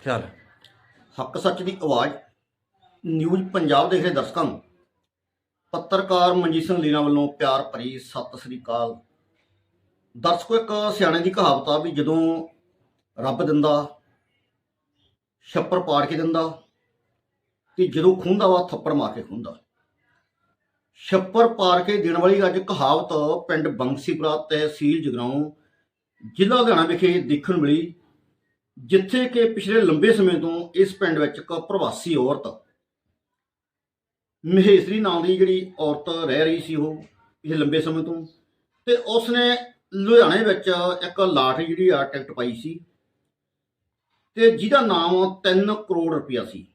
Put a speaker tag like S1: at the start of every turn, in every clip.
S1: ਖਿਆਲ ਹੈ।
S2: ਹੱਕ ਸੱਚ ਦੀ ਆਵਾਜ਼, ਨਿਊਜ਼ ਪੰਜਾਬ ਦੇਖ ਰਹੇ ਦਰਸ਼ਕਾਂ ਨੂੰ। ਪੱਤਰਕਾਰ ਮਨਜੀਤ ਸਿੰਘ ਲੀਨਾ ਵੱਲੋਂ ਪਿਆਰ ਭਰੀ ਸਤਿ ਸ੍ਰੀ ਅਕਾਲ। ਦਰਸ਼ਕੋ, ਇੱਕ ਸਿਆਣੇ ਦੀ ਕਹਾਵਤ ਆ ਵੀ ਜਦੋਂ ਰੱਬ ਦਿੰਦਾ, ਛੱਪਰ ਪਾੜ ਕੇ ਦਿੰਦਾ, ਤੇ ਜਦੋਂ ਖੁੰਦਾ ਵਾ ਥੱਪੜ ਮਾਰ ਕੇ ਖੁੰਦਾ। ਛੱਪਰ ਪਾੜ ਕੇ ਦੇਣ ਵਾਲੀ ਅੱਜ ਕਹਾਵਤ ਪਿੰਡ ਬੰਸੀਪੁਰਾ ਤਹਿਸੀਲ ਜਗਰਾਉਂ, ਜ਼ਿਲ੍ਹਾ ਲੁਧਿਆਣਾ ਵਿਖੇ ਦੇਖਣ ਮਿਲੀ। ਜਿੱਥੇ ਕਿ ਪਿਛਲੇ ਲੰਬੇ ਸਮੇਂ ਤੋਂ ਇਸ ਪਿੰਡ ਵਿੱਚ ਇੱਕ ਪ੍ਰਵਾਸੀ ਔਰਤ, ਮਹੇਸ਼ਰੀ ਨਾਂ ਦੀ ਜਿਹੜੀ ਔਰਤ ਰਹਿ ਰਹੀ ਸੀ ਉਹ ਪਿਛਲੇ ਲੰਬੇ ਸਮੇਂ ਤੋਂ, ਤੇ ਉਸਨੇ ਲੁਧਿਆਣੇ ਵਿੱਚ ਇੱਕ ਲਾਟਰੀ ਜਿਹੜੀ ਆ ਟਿਕਟ ਪਾਈ ਸੀ, ਤੇ ਜਿਹਦਾ ਨਾਮ 3 ਕਰੋੜ ਰੁਪਇਆ ਸੀ।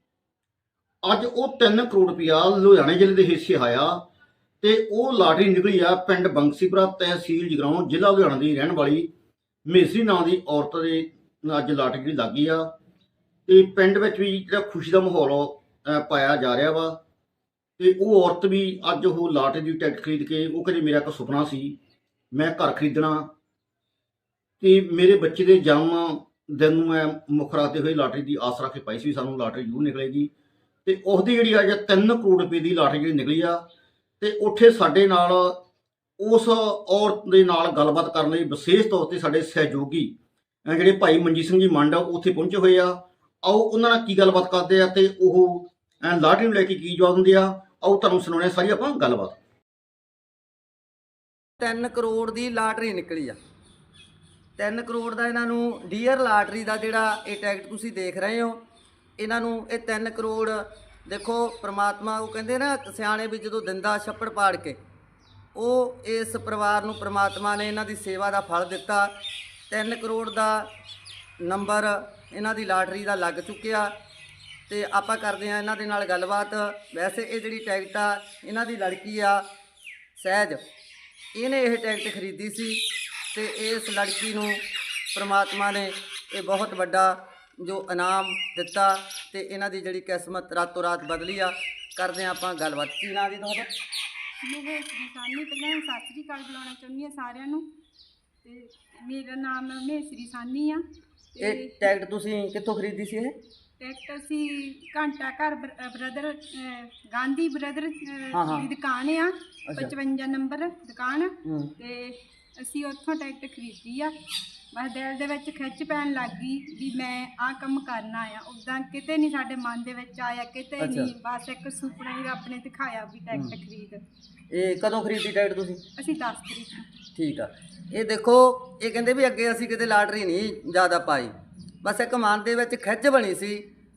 S2: ਅੱਜ ਉਹ 3 ਕਰੋੜ ਰੁਪਇਆ ਲੁਧਿਆਣੇ ਜ਼ਿਲ੍ਹੇ ਦੇ ਹਿੱਸੇ ਆਇਆ ਤੇ ਉਹ ਲਾਟਰੀ ਨਿਕਲੀ ਆ ਪਿੰਡ ਬੰਸੀਪੁਰਾ ਤਹਿਸੀਲ ਜਗਰਾਉਂ ਜ਼ਿਲ੍ਹਾ ਲੁਧਿਆਣਾ ਦੀ ਰਹਿਣ ਵਾਲੀ ਮਹੇਸ਼ਰੀ ਨਾਂ ਦੀ ਔਰਤ ਦੇ ਅੱਜ ਲਾਟਰੀ ਜਿਹੜੀ ਲੱਗੀ ਆ। ਤੇ ਪਿੰਡ ਵਿੱਚ ਵੀ ਜਿਹੜਾ ਖੁਸ਼ੀ ਦਾ ਮਾਹੌਲ ਪਾਇਆ ਜਾ ਰਿਹਾ ਵਾ। ਤੇ ਉਹ ਔਰਤ ਵੀ ਅੱਜ ਉਹ ਲਾਟਰੀ ਦੀ ਟਿਕਟ ਖਰੀਦ ਕੇ ਉਹ ਕਹਿੰਦੀ ਮੇਰਾ ਇੱਕ ਸੁਪਨਾ ਸੀ, ਮੈਂ ਘਰ ਖਰੀਦਣਾ। ਤੇ ਮੇਰੇ ਬੱਚੇ ਦੇ ਜਨਮ ਦਿਨ ਨੂੰ ਮੈਂ ਮੁੱਖ ਰੱਖਦੇ ਹੋਏ ਲਾਟਰੀ ਦੀ ਆਸ ਰੱਖ ਕੇ ਪਾਈ ਸੀ ਸਾਨੂੰ ਲਾਟਰੀ ਜ਼ਰੂਰ ਨਿਕਲੇਗੀ। ਤੇ ਉਹਦੀ ਜਿਹੜੀ ਅੱਜ 3 ਕਰੋੜ ਰੁਪਏ ਦੀ ਲਾਟਰੀ ਜਿਹੜੀ ਨਿਕਲੀ ਆ, ਤੇ ਉੱਥੇ ਸਾਡੇ ਨਾਲ ਉਸ ਔਰਤ ਦੇ ਨਾਲ ਗੱਲਬਾਤ ਕਰਨ ਲਈ ਵਿਸ਼ੇਸ਼ ਤੌਰ ਤੇ ਸਾਡੇ ਸਹਿਯੋਗੀ ਜਿਹੜੇ ਭਾਈ ਮਨਜੀਤ ਸਿੰਘ ਜੀ ਮੰਡ ਆ ਉਹ ਉੱਥੇ ਪਹੁੰਚੇ ਹੋਏ ਆ। ਆਓ ਉਹਨਾਂ ਨਾਲ ਕੀ ਗੱਲਬਾਤ ਕਰਦੇ ਆ ਤੇ ਉਹ ਲਾਟਰੀ ਨੂੰ ਲੈ ਕੇ ਕੀ ਜਵਾਬ ਦਿੰਦੇ ਆ। ਆਓ ਤੁਹਾਨੂੰ ਸੁਣਾਉਣੇ ਸਾਰੀ ਆਪਾਂ ਗੱਲਬਾਤ।
S3: 3 ਕਰੋੜ ਦੀ ਲਾਟਰੀ ਨਿਕਲੀ ਆ। 3 ਕਰੋੜ ਦਾ ਇਹਨਾਂ ਨੂੰ ਡੀਅਰ ਲਾਟਰੀ ਦਾ ਜਿਹੜਾ ਇਹ ਟਿਕਟ ਤੁਸੀਂ ਦੇਖ ਰਹੇ ਹੋ, ਇਹਨਾਂ ਨੂੰ ਇਹ 3 ਕਰੋੜ, ਦੇਖੋ ਪ੍ਰਮਾਤਮਾ ਉਹ ਕਹਿੰਦੇ ਨਾ, ਸਿਆਣੇ ਵੀ ਜਦੋਂ ਦਿੰਦਾ ਛੱਪੜ ਪਾੜ ਕੇ, ਉਹ ਇਸ ਪਰਿਵਾਰ ਨੂੰ ਪ੍ਰਮਾਤਮਾ ਨੇ ਇਹਨਾਂ ਦੀ ਸੇਵਾ ਦਾ ਫਲ ਦਿੱਤਾ। 3 ਕਰੋੜ ਦਾ ਨੰਬਰ ਇਹਨਾਂ ਦੀ ਲਾਟਰੀ ਦਾ ਲੱਗ ਚੁੱਕਿਆ ਤੇ ਆਪਾਂ ਕਰਦੇ ਆ ਇਹਨਾਂ ਦੇ ਨਾਲ ਗੱਲਬਾਤ। ਵੈਸੇ ਇਹ ਜਿਹੜੀ ਟਿਕਟ ਆ, ਇਹਨਾਂ ਦੀ ਲੜਕੀ ਆ, ਸਹਿਜ। ਇਹਨੇ ਇਹ ਟਿਕਟ ਖਰੀਦੀ ਸੀ ਤੇ ਇਸ ਲੜਕੀ ਨੂੰ ਪ੍ਰਮਾਤਮਾ ਨੇ ਇਹ ਬਹੁਤ ਵੱਡਾ ਜੋ ਇਨਾਮ ਦਿੱਤਾ ਤੇ ਇਹਨਾਂ ਦੀ ਜਿਹੜੀ ਕਿਸਮਤ ਰਾਤੋਂ ਰਾਤ ਬਦਲੀ ਆ। ਕਰਦੇ ਹਾਂ ਆਪਾਂ ਗੱਲਬਾਤ। ਕੀ ਨਾਂ ਦੀ ਤੁਹਾਡਾ?
S4: ਮੇਰੇ ਸਾਨੀ ਪਹਿਲਾਂ ਸਤਿ ਸ੍ਰੀ ਅਕਾਲ ਬੁਲਾਉਣਾ ਚਾਹੁੰਦੀ ਹਾਂ ਸਾਰਿਆਂ ਨੂੰ। ਤੇ ਮੇਰਾ ਨਾਮ ਮਹੇਸ਼ਰੀ ਸਾਨੀ ਆ
S3: ਇਹ ਟਿਕਟ ਤੁਸੀਂ ਕਿੱਥੋਂ ਖਰੀਦੀ ਸੀ ਇਹ?
S4: ਟਿਕਟ ਅਸੀਂ ਘੰਟਾ ਘਰ ਬ੍ਰਦਰ ਗਾਂਧੀ ਬ੍ਰਦਰ
S3: ਹਾਂ, ਹਾਂ।
S4: ਦੀ ਦੁਕਾਨ ਆ 55 ਨੰਬਰ ਦੁਕਾਨ।
S3: ਹੂੰ।
S4: ਤੇ ਅਸੀਂ ਉੱਥੋਂ ਟਿਕਟ ਖਰੀਦੀ ਆ। ਬਸ ਦਿਲ ਦੇ ਵਿੱਚ ਖਿੱਚ ਪੈਣ ਲੱਗ ਗਈ ਵੀ ਮੈਂ ਆਹ ਕੰਮ ਕਰਨਾ ਆ। ਉਦਾਂ ਕਿਤੇ ਨਹੀਂ ਸਾਡੇ ਮਨ ਦੇ ਵਿੱਚ ਆਇਆ ਕਿਤੇ
S3: ਅੱਛਾ।
S4: ਨਹੀਂ। ਬਸ ਇੱਕ ਸੁਪਨਾ ਹੀ ਰੱਬ ਨੇ ਦਿਖਾਇਆ ਵੀ ਟਿਕਟ ਖਰੀਦ।
S3: ਇਹ ਕਦੋਂ ਖਰੀਦੀ ਟਿਕਟ ਤੁਸੀਂ?
S4: ਅਸੀਂ 10 ਤਰੀਕ ਨੂੰ।
S3: ਠੀਕ ਆ। ਇਹ ਦੇਖੋ ਇਹ ਕਹਿੰਦੇ ਵੀ ਅੱਗੇ ਅਸੀਂ ਕਿਤੇ ਲਾਟਰੀ ਨਹੀਂ ਜ਼ਿਆਦਾ ਪਾਈ। ਬਸ ਇੱਕ ਮਨ ਦੇ ਵਿੱਚ ਖਿੱਚ ਬਣੀ ਸੀ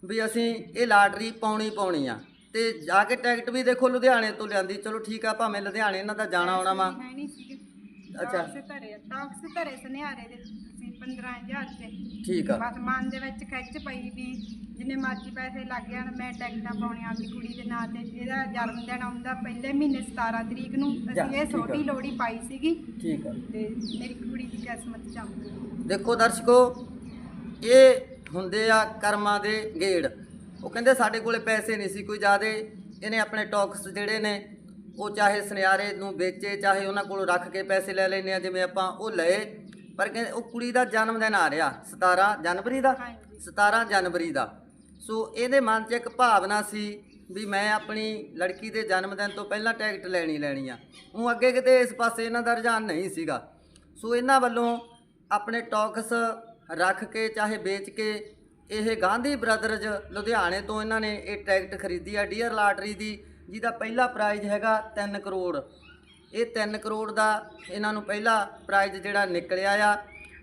S3: ਵੀ ਅਸੀਂ ਇਹ ਲਾਟਰੀ ਪਾਉਣੀ ਪਾਉਣੀ ਆ। ਤੇ ਜਾ ਕੇ ਟਿਕਟ ਵੀ ਦੇਖੋ ਲੁਧਿਆਣੇ ਤੋਂ ਲਿਆਂਦੀ। ਚਲੋ ਠੀਕ ਆ ਭਾਵੇਂ ਲੁਧਿਆਣੇ ਇਹਨਾਂ ਦਾ ਜਾਣਾ ਆਉਣਾ ਵਾ। ਅੱਛਾ।
S4: ਧਰੇ ਟਾਕਸ ਧਰੇ ਸੁਨਿਆਰੇ ਦੇ ਅਸੀਂ 15000 ਤੇ
S3: ਠੀਕ ਆ।
S4: ਬਸ ਮਨ ਦੇ ਵਿੱਚ ਖਿੱਚ ਪਈ ਵੀ ਜਿੰਨੇ ਮਰਜ਼ੀ ਪੈਸੇ ਲੱਗ ਜਾਣ ਮੈਂ ਟਿਕਟਾਂ ਪਾਉਣੀਆਂ ਆਪਣੀ ਕੁੜੀ ਦੇ ਨਾਂ ਤੇ। ਇਹਦਾ ਜਨਮ ਦਿਨ ਆਉਂਦਾ ਪਹਿਲੇ ਮਹੀਨੇ 17 ਤਰੀਕ ਨੂੰ। ਅਸੀਂ ਇਹ। ਛੋਟੀ ਲੋੜੀ ਪਾਈ ਸੀਗੀ।
S3: ਠੀਕ ਆ।
S4: ਤੇ ਮੇਰੀ ਕੁੜੀ ਦੀ ਕਿਸਮਤ ਗਈ
S3: ਦੇਖੋ ਦਰਸ਼ਕੋ ਇਹ ਹੁੰਦੇ ਆ ਕਰਮਾਂ ਦੇ ਗੇੜ। ਉਹ ਕਹਿੰਦੇ ਸਾਡੇ ਕੋਲੇ ਪੈਸੇ ਨਹੀਂ ਸੀ ਕੋਈ ਜ਼ਿਆਦੇ। ਇਹਨੇ ਆਪਣੇ ਟੌਕਸ ਜਿਹੜੇ ਨੇ ਉਹ ਚਾਹੇ ਸੁਨਿਆਰੇ ਨੂੰ ਵੇਚੇ ਚਾਹੇ ਉਹਨਾਂ ਕੋਲੋਂ ਰੱਖ ਕੇ ਪੈਸੇ ਲੈ ਲੈਨੇ ਆ ਜਿਵੇਂ ਆਪਾਂ ਉਹ ਲਏ। ਪਰ ਕਹਿੰਦੇ ਉਹ ਕੁੜੀ ਦਾ ਜਨਮ ਦਿਨ ਆ ਰਿਹਾ 17 ਜਨਵਰੀ ਦਾ।
S4: ਹਾਂਜੀ।
S3: 17 ਜਨਵਰੀ ਦਾ। ਸੋ ਇਹਦੇ ਮਨ 'ਚ ਇੱਕ ਭਾਵਨਾ ਸੀ ਵੀ ਮੈਂ ਆਪਣੀ ਲੜਕੀ ਦੇ ਜਨਮ ਦਿਨ ਤੋਂ ਪਹਿਲਾਂ ਟਿਕਟ ਲੈਣੀ ਲੈਣੀ ਆ। ਉਹ ਅੱਗੇ ਕਿਤੇ ਇਸ ਪਾਸੇ ਇਹਨਾਂ ਦਾ ਰੁਝਾਨ ਨਹੀਂ ਸੀਗਾ। ਸੋ ਇਹਨਾਂ ਵੱਲੋਂ ਆਪਣੇ ਟੌਕਸ ਰੱਖ ਕੇ ਚਾਹੇ ਵੇਚ ਕੇ ਇਹ ਗਾਂਧੀ ਬ੍ਰਦਰਜ਼ ਲੁਧਿਆਣੇ ਤੋਂ ਇਹਨਾਂ ਨੇ ਇਹ ਟਿਕਟ ਖਰੀਦੀ ਆ। ਡੀਅਰ ਲਾਟਰੀ ਦੀ, ਜਿਹਦਾ ਪਹਿਲਾ ਪ੍ਰਾਈਜ਼ ਹੈਗਾ 3 ਕਰੋੜ। ਇਹ 3 ਕਰੋੜ ਦਾ ਇਹਨਾਂ ਨੂੰ ਪਹਿਲਾ ਪ੍ਰਾਈਜ਼ ਜਿਹੜਾ ਨਿਕਲਿਆ ਆ।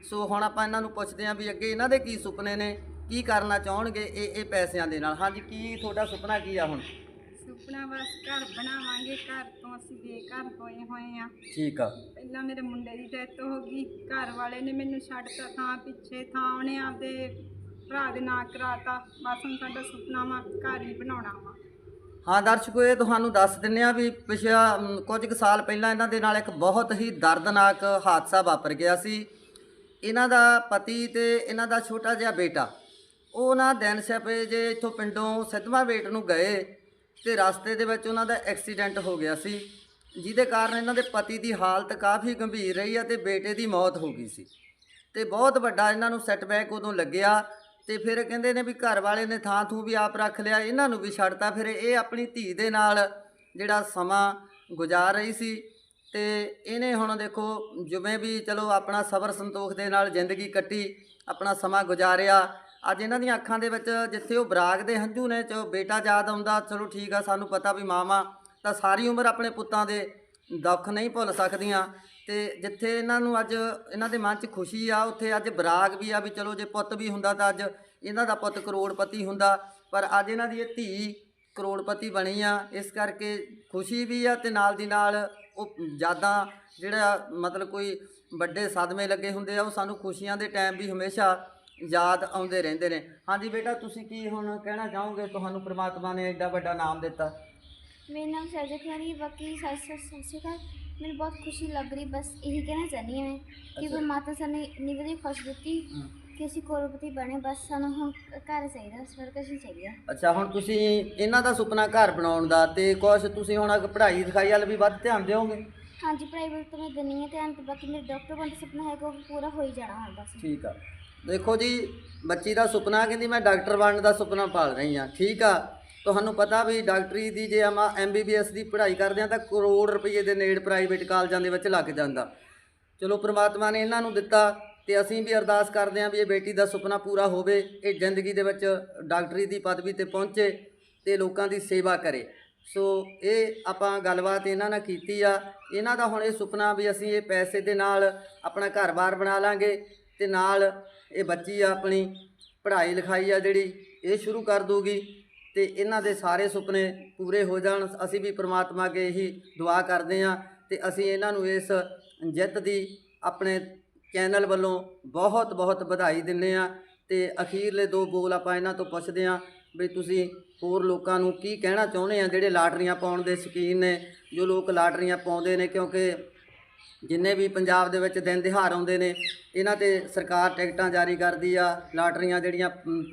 S3: ਸੋ ਹੁਣ ਆਪਾਂ ਇਹਨਾਂ ਨੂੰ ਪੁੱਛਦੇ ਹਾਂ ਵੀ ਅੱਗੇ ਇਹਨਾਂ ਦੇ ਕੀ ਸੁਪਨੇ ਨੇ। ਕੀ ਕਰਨਾ ਚਾਹਣਗੇ ਇਹ ਇਹ ਪੈਸਿਆਂ ਦੇ ਨਾਲ? ਹਾਂਜੀ ਕੀ ਤੁਹਾਡਾ ਸੁਪਨਾ ਕੀ ਆ ਹੁਣ?
S4: ਸੁਪਨਾ ਬਸ ਘਰ ਬਣਾਵਾਂਗੇ ਘਰ ਤੋਂ ਅਸੀਂ ਬੇਘਰ ਹੋਏ ਹੋਏ ਆ।
S3: ਠੀਕ ਆ।
S4: ਪਹਿਲਾਂ ਮੇਰੇ ਮੁੰਡੇ ਦੀ ਡੈਥ ਹੋ ਗਈ ਘਰ ਵਾਲੇ ਨੇ ਮੈਨੂੰ ਛੱਡਤਾ ਥਾਂ ਪਿੱਛੇ ਥਾਂ ਉਹਨੇ ਆਪਦੇ ਭਰਾ ਦੇ ਨਾਂ ਕਰਾਤਾ। ਬਸ ਹੁਣ ਸਾਡਾ ਸੁਪਨਾ ਵਾ ਘਰ ਹੀ ਬਣਾਉਣਾ ਵਾ।
S3: ਹਾਂ ਦਰਸ਼ਕੋ ਇਹ ਤੁਹਾਨੂੰ ਦੱਸ ਦਿੰਨੇ ਆ ਵੀ ਪਿਛਲਾ ਕੁਝ ਕੁ ਸਾਲ ਪਹਿਲਾਂ ਇਹਨਾਂ ਦੇ ਨਾਲ ਇੱਕ ਬਹੁਤ ਹੀ ਦਰਦਨਾਕ ਹਾਦਸਾ ਵਾਪਰ ਗਿਆ ਸੀ। ਇਹਨਾਂ ਦਾ ਪਤੀ ਤੇ ਇਹਨਾਂ ਦਾ ਛੋਟਾ ਜਿਹਾ ਬੇਟਾ। ਉਹ ਨਾ ਦਿਨ ਛਪੇ ਜੇ ਇੱਥੋਂ ਪਿੰਡੋਂ ਸਿੱਧਵਾਂ ਵੇਟ ਨੂੰ ਗਏ ਤੇ ਰਸਤੇ ਦੇ ਵਿੱਚ ਉਹਨਾਂ ਦਾ ਐਕਸੀਡੈਂਟ ਹੋ ਗਿਆ ਸੀ, ਜਿਹਦੇ ਕਾਰਨ ਇਹਨਾਂ ਦੇ ਪਤੀ ਦੀ ਹਾਲਤ ਕਾਫੀ ਗੰਭੀਰ ਰਹੀ ਆ ਤੇ ਬੇਟੇ ਦੀ ਮੌਤ ਹੋ ਗਈ ਸੀ। ਤੇ ਬਹੁਤ ਵੱਡਾ ਇਹਨਾਂ ਨੂੰ ਸੈਟਬੈਕ ਉਦੋਂ ਲੱਗਿਆ ਤੇ ਫਿਰ ਕਹਿੰਦੇ ਨੇ ਵੀ ਘਰ ਵਾਲੇ ਨੇ ਥਾਂ ਥੂ ਵੀ ਆਪ ਰੱਖ ਲਿਆ, ਇਹਨਾਂ ਨੂੰ ਵੀ ਛੱਡਤਾ। ਫਿਰ ਇਹ ਆਪਣੀ ਧੀ ਦੇ ਨਾਲ ਜਿਹੜਾ ਸਮਾਂ ਗੁਜ਼ਾਰ ਰਹੀ ਸੀ ਤੇ ਇਹਨੇ ਹੁਣ ਦੇਖੋ ਜਿਵੇਂ ਵੀ ਚਲੋ ਆਪਣਾ ਸਬਰ ਸੰਤੋਖ ਦੇ ਨਾਲ ਜ਼ਿੰਦਗੀ ਕੱਟੀ, ਆਪਣਾ ਸਮਾਂ ਗੁਜ਼ਾਰਿਆ ਅੱਜ ਇਹਨਾਂ ਦੀਆਂ ਅੱਖਾਂ ਦੇ ਵਿੱਚ ਜਿੱਥੇ ਉਹ ਬਰਾਗ ਦੇ ਹੰਝੂ ਨੇ, ਚੋ ਬੇਟਾ ਯਾਦ ਆਉਂਦਾ, ਚਲੋ ਠੀਕ ਆ, ਸਾਨੂੰ ਪਤਾ ਵੀ ਮਾਵਾਂ ਤਾਂ ਸਾਰੀ ਉਮਰ ਆਪਣੇ ਪੁੱਤਾਂ ਦੇ ਦੁੱਖ ਨਹੀਂ ਭੁੱਲ ਸਕਦੀਆਂ। ਤੇ ਜਿੱਥੇ ਇਹਨਾਂ ਨੂੰ ਅੱਜ ਇਹਨਾਂ ਦੇ ਮਨ 'ਚ ਖੁਸ਼ੀ ਆ, ਉੱਥੇ ਅੱਜ ਬਰਾਗ ਵੀ ਆ ਵੀ ਚਲੋ ਜੇ ਪੁੱਤ ਵੀ ਹੁੰਦਾ ਤਾਂ ਅੱਜ ਇਹਨਾਂ ਦਾ ਪੁੱਤ ਕਰੋੜਪਤੀ ਹੁੰਦਾ। ਪਰ ਅੱਜ ਇਹਨਾਂ ਦੀ ਇਹ ਧੀ ਕਰੋੜਪਤੀ ਬਣੀ ਆ, ਇਸ ਕਰਕੇ ਖੁਸ਼ੀ ਵੀ ਆ ਤੇ ਨਾਲ ਦੀ ਨਾਲ ਉਹ ਯਾਦਾਂ ਜਿਹੜਾ ਮਤਲਬ ਕੋਈ ਵੱਡੇ ਸਦਮੇ ਲੱਗੇ ਹੁੰਦੇ ਆ, ਉਹ ਸਾਨੂੰ ਖੁਸ਼ੀਆਂ ਦੇ ਟਾਈਮ ਵੀ ਹਮੇਸ਼ਾ ਯਾਦ ਆਉਂਦੇ ਰਹਿੰਦੇ ਨੇ। ਹਾਂਜੀ ਬੇਟਾ ਤੁਸੀਂ ਕੀ ਹੁਣ ਕਹਿਣਾ ਚਾਹੋਗੇ? ਤੁਹਾਨੂੰ ਪ੍ਰਮਾਤਮਾ ਨੇ ਐਡਾ ਵੱਡਾ ਨਾਮ ਦਿੱਤਾ।
S1: ਮੇਰਾ ਨਾਮ ਸਰਜਾ ਹੈ ਬਾਕੀ ਸਤਿ ਸ੍ਰੀ ਸਤਿ ਸ਼੍ਰੀ ਅਕਾਲ। ਮੈਨੂੰ ਬਹੁਤ ਖੁਸ਼ੀ ਲੱਗ ਰਹੀ ਬਸ ਇਹੀ ਕਹਿਣਾ ਚਾਹੁੰਦੀ ਹਾਂ ਮੈਂ ਕਿ
S3: ਅੱਛਾ।
S1: ਪਰਮਾਤਮਾ ਸਾਨੂੰ ਇੰਨੀ ਵਧੀਆ ਖੁਸ਼ ਦਿੱਤੀ ਕਿ ਅਸੀਂ ਕਰੋੜਪਤੀ ਬਣੇ ਬਸ ਸਾਨੂੰ ਹੁਣ ਘਰ ਚਾਹੀਦਾ ਸਵਰਗ ਨਹੀਂ ਚਾਹੀਦਾ।
S3: ਅੱਛਾ ਹੁਣ ਤੁਸੀਂ ਇਹਨਾਂ ਦਾ ਸੁਪਨਾ ਘਰ ਬਣਾਉਣ ਦਾ ਤੇ ਕੁਛ ਤੁਸੀਂ ਹੁਣ ਅੱਗੇ ਪੜ੍ਹਾਈ ਲਿਖਾਈ ਵੱਲ ਵੀ ਵੱਧ ਧਿਆਨ ਦਿਓਗੇ?
S1: ਹਾਂਜੀ ਪ੍ਰਾਈਵੇਟ ਤਾਂ ਮੈਂ ਦਿੰਨੀ ਹਾਂ ਧਿਆਨ ਤੇ ਬਾਕੀ ਮੇਰੇ ਡਾਕਟਰ ਬਣਨ ਦਾ ਸੁਪਨਾ ਹੈਗਾ ਉਹ ਵੀ ਪੂਰਾ ਹੋ ਹੀ ਜਾਣਾ ਹੁਣ ਬਸ।
S3: ਠੀਕ ਆ। ਦੇਖੋ ਜੀ, ਬੱਚੀ ਦਾ ਸੁਪਨਾ ਕਹਿੰਦੀ ਮੈਂ ਡਾਕਟਰ ਬਣਨ ਦਾ ਸੁਪਨਾ ਪਾਲ ਰਹੀ ਆ ਠੀਕ ਆ, ਤੁਹਾਨੂੰ ਪਤਾ ਵੀ ਡਾਕਟਰੀ ਦੀ ਜੇ ਆਪਾਂ ਐਮਬੀਬੀਐਸ ਦੀ ਪੜ੍ਹਾਈ ਕਰਦੇ ਆ ਤਾਂ ਕਰੋੜ ਰੁਪਏ ਦੇ ਨੇੜ ਪ੍ਰਾਈਵੇਟ ਕਾਲਜਾਂ ਦੇ ਵਿੱਚ ਲੱਗ ਜਾਂਦਾ। ਚਲੋ ਪ੍ਰਮਾਤਮਾ ਨੇ ਇਹਨਾਂ ਨੂੰ ਦਿੱਤਾ ਤੇ ਅਸੀਂ ਵੀ ਅਰਦਾਸ ਕਰਦੇ ਹਾਂ ਵੀ ਇਹ ਬੇਟੀ ਦਾ ਸੁਪਨਾ ਪੂਰਾ ਹੋਵੇ, ਇਹ ਜ਼ਿੰਦਗੀ ਦੇ ਵਿੱਚ ਡਾਕਟਰੀ ਦੀ ਪਦਵੀ ਤੇ ਪਹੁੰਚੇ ਤੇ ਲੋਕਾਂ ਦੀ ਸੇਵਾ ਕਰੇ। ਸੋ ਇਹ ਆਪਾਂ ਗੱਲਬਾਤ ਇਹਨਾਂ ਨਾਲ ਕੀਤੀ ਆ। ਇਹਨਾਂ ਦਾ ਹੁਣ ਇਹ ਸੁਪਨਾ ਵੀ ਅਸੀਂ ਇਹ ਪੈਸੇ ਦੇ ਨਾਲ ਆਪਣਾ ਘਰ-ਬਾਰ ਬਣਾ ਲਾਂਗੇ। ਤੇ ਨਾਲ ਇਹ ਬੱਚੀ ਆ ਆਪਣੀ ਪੜ੍ਹਾਈ ਲਿਖਾਈ ਆ ਜਿਹੜੀ, ਇਹ ਸ਼ੁਰੂ ਕਰ ਦੂਗੀ ਤੇ ਇਹਨਾਂ ਦੇ ਸਾਰੇ ਸੁਪਨੇ ਪੂਰੇ ਹੋ ਜਾਣ। ਅਸੀਂ ਵੀ ਪ੍ਰਮਾਤਮਾ ਅੱਗੇ ਇਹੀ ਦੁਆ ਕਰਦੇ ਹਾਂ ਤੇ ਅਸੀਂ ਇਹਨਾਂ ਨੂੰ ਇਸ ਜਿੱਤ ਦੀ ਆਪਣੇ ਚੈਨਲ ਵੱਲੋਂ ਬਹੁਤ ਬਹੁਤ ਵਧਾਈ ਦਿੰਦੇ ਆ ਤੇ ਅਖੀਰਲੇ ਦੋ ਬੋਲ ਆਪਾਂ ਇਹਨਾਂ ਤੋਂ ਪੁੱਛਦੇ ਆ ਵੀ ਤੁਸੀਂ ਹੋਰ ਲੋਕਾਂ ਨੂੰ ਕੀ ਕਹਿਣਾ ਚਾਹੁੰਦੇ ਆ ਜਿਹੜੇ ਲਾਟਰੀਆਂ ਪਾਉਣ ਦੇ ਸ਼ੌਕੀਨ ਨੇ, ਜੋ ਲੋਕ ਲਾਟਰੀਆਂ ਪਾਉਂਦੇ ਨੇ ਕਿਉਂਕਿ ਜਿੰਨੇ ਵੀ ਪੰਜਾਬ ਦੇ ਵਿੱਚ ਦਿਨ ਦਿਹਾੜ ਆਉਂਦੇ ਨੇ ਇਹਨਾਂ ਤੇ ਸਰਕਾਰ ਟਿਕਟਾਂ ਜਾਰੀ ਕਰਦੀ ਆ ਲਾਟਰੀਆਂ ਜਿਹੜੀਆਂ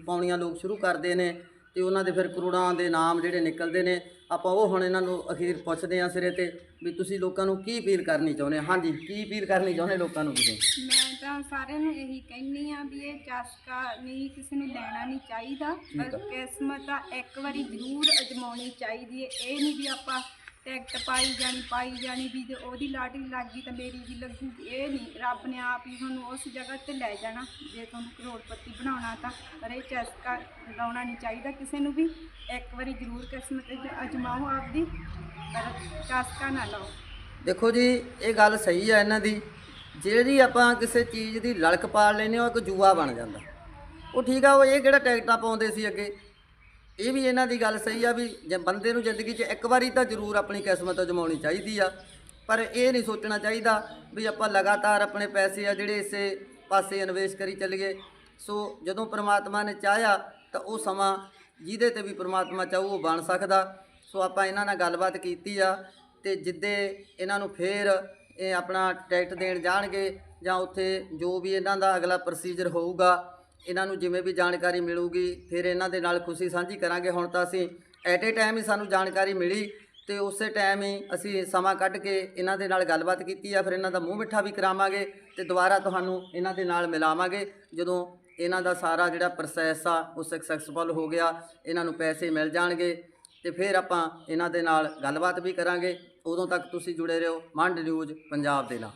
S3: ਪਾਉਣੀਆਂ ਲੋਕ ਸ਼ੁਰੂ ਕਰਦੇ ਨੇ ਤੇ ਉਹਨਾਂ ਦੇ ਫਿਰ ਕਰੋੜਾਂ ਦੇ ਨਾਮ ਜਿਹੜੇ ਨਿਕਲਦੇ ਨੇ ਆਪਾਂ ਉਹ ਹੁਣ ਇਹਨਾਂ ਨੂੰ ਅਖੀਰ ਪੁੱਛਦੇ ਆ ਸਿਰੇ ਤੇ ਵੀ ਤੁਸੀਂ ਲੋਕਾਂ ਨੂੰ ਕੀ ਅਪੀਲ ਕਰਨੀ ਚਾਹੁੰਦੇ ਆ ਹਾਂਜੀ ਕੀ ਅਪੀਲ ਕਰਨੀ ਚਾਹੁੰਦੇ ਲੋਕਾਂ ਨੂੰ ਤੁਸੀਂ?
S4: ਮੈਂ ਤਾਂ ਸਾਰਿਆਂ ਨੂੰ ਇਹੀ ਕਹਿੰਨੀ ਆ ਵੀ ਇਹ ਚਸਕਾ ਨਹੀਂ ਕਿਸੇ ਨੂੰ ਲੈਣਾ ਨਹੀਂ ਚਾਹੀਦਾ ਪਰ ਕਿਸਮਤ ਆ ਇੱਕ ਵਾਰੀ ਜ਼ਰੂਰ ਅਜਮਾਉਣੀ ਚਾਹੀਦੀ ਹੈ। ਇਹ ਨਹੀਂ ਵੀ ਆਪਾਂ ਟਿਕਟ ਪਾਈ ਜਾਣੀ ਪਾਈ ਜਾਣੀ ਵੀ ਜੇ ਉਹਦੀ ਲਾਟਰੀ ਲੱਗ ਗਈ ਤਾਂ ਮੇਰੀ ਵੀ ਲੱਗੂਗੀ ਇਹ ਨਹੀਂ, ਰੱਬ ਨੇ ਆਪ ਹੀ ਤੁਹਾਨੂੰ ਉਸ ਜਗ੍ਹਾ ਤੇ ਲੈ ਜਾਣਾ। ਜੇ ਤੁਹਾਨੂੰ ਕਰੋੜਪਤੀ ਬਣਾਉਣਾ ਤਾਂ, ਪਰ ਇਹ ਚਸਕਾ ਲਾਉਣਾ ਨਹੀਂ ਚਾਹੀਦਾ ਕਿਸੇ ਨੂੰ ਵੀ। ਇੱਕ ਵਾਰੀ ਜ਼ਰੂਰ ਕਿਸਮਤ ਅਜਮਾਓ ਆਪਦੀ, ਪਰ ਚਸਕਾ ਨਾ ਲਾਓ।
S3: ਦੇਖੋ ਜੀ, ਇਹ ਗੱਲ ਸਹੀ ਆ ਇਹਨਾਂ ਦੀ। ਜਿਹੜੀ ਆਪਾਂ ਕਿਸੇ ਚੀਜ਼ ਦੀ ਲਲਕ ਪਾਲ ਲੈਨੇ ਉਹ ਇੱਕ ਜੂਆ ਬਣ ਜਾਂਦਾ। ਉਹ ਠੀਕ ਆ, ਉਹ ਇਹ ਕਿਹੜਾ ਟਿਕਟਾਂ ਪਾਉਂਦੇ ਸੀ ਅੱਗੇ? ਇਹ ਵੀ ਇਹਨਾਂ ਦੀ ਗੱਲ ਸਹੀ ਆ ਵੀ ਜੇ ਬੰਦੇ ਨੂੰ ਜ਼ਿੰਦਗੀ 'ਚ ਇੱਕ ਵਾਰੀ ਤਾਂ ਜ਼ਰੂਰ ਆਪਣੀ ਕਿਸਮਤ ਅਜਮਾਉਣੀ ਚਾਹੀਦੀ ਆ। ਪਰ ਇਹ ਨਹੀਂ ਸੋਚਣਾ ਚਾਹੀਦਾ ਵੀ ਆਪਾਂ ਲਗਾਤਾਰ ਆਪਣੇ ਪੈਸੇ ਆ ਜਿਹੜੇ ਇਸੇ ਪਾਸੇ ਇਨਵੈਸਟ ਕਰੀ ਚੱਲੀਏ। ਸੋ ਜਦੋਂ ਪ੍ਰਮਾਤਮਾ ਨੇ ਚਾਹਿਆ ਤਾਂ ਉਹ ਸਮਾਂ ਜਿਹਦੇ ਤੇ ਵੀ ਪ੍ਰਮਾਤਮਾ ਚਾਹੂ ਉਹ ਬਣ ਸਕਦਾ। ਸੋ ਆਪਾਂ ਇਹਨਾਂ ਨਾਲ ਗੱਲਬਾਤ ਕੀਤੀ ਆ ਤੇ ਜਿੱਦੇ ਇਹਨਾਂ ਨੂੰ ਫੇਰ ਇਹ ਆਪਣਾ ਟਿਕਟ ਦੇਣ ਜਾਣਗੇ ਜਾਂ ਉੱਥੇ ਜੋ ਵੀ ਇਹਨਾਂ ਦਾ ਅਗਲਾ ਪ੍ਰੋਸੀਜਰ ਹੋਊਗਾ ਇਹਨਾਂ ਨੂੰ ਜਿਵੇਂ ਵੀ ਜਾਣਕਾਰੀ ਮਿਲੂਗੀ, ਫਿਰ ਇਹਨਾਂ ਦੇ ਨਾਲ ਖੁਸ਼ੀ ਸਾਂਝੀ ਕਰਾਂਗੇ। ਹੁਣ ਤਾਂ ਅਸੀਂ ਐਟ ਏ ਟਾਈਮ ਹੀ ਸਾਨੂੰ ਜਾਣਕਾਰੀ ਮਿਲੀ ਤੇ ਉਸੇ ਟਾਈਮ ਹੀ ਅਸੀਂ ਸਮਾਂ ਕੱਢ ਕੇ ਇਹਨਾਂ ਦੇ ਨਾਲ ਗੱਲਬਾਤ ਕੀਤੀ ਆ, ਫਿਰ ਇਹਨਾਂ ਦਾ ਮੂੰਹ ਮਿੱਠਾ ਵੀ ਕਰਾਵਾਂਗੇ ਤੇ ਦੁਬਾਰਾ ਤੁਹਾਨੂੰ ਇਹਨਾਂ ਦੇ ਨਾਲ ਮਿਲਾਵਾਂਗੇ। ਜਦੋਂ ਇਹਨਾਂ ਦਾ ਸਾਰਾ ਜਿਹੜਾ ਪ੍ਰੋਸੈਸ ਆ, ਉਹ ਸਕਸੈਸਫੁਲ ਹੋ ਗਿਆ, ਇਹਨਾਂ ਨੂੰ ਪੈਸੇ ਮਿਲ ਜਾਣਗੇ ਤੇ ਫਿਰ ਆਪਾਂ ਇਹਨਾਂ ਦੇ ਨਾਲ ਗੱਲਬਾਤ ਵੀ ਕਰਾਂਗੇ। ਉਦੋਂ ਤੱਕ ਤੁਸੀਂ ਜੁੜੇ ਰਹੋ, ਮੰਡ ਨਿਊਜ਼ ਪੰਜਾਬ ਦੇ ਨਾਲ।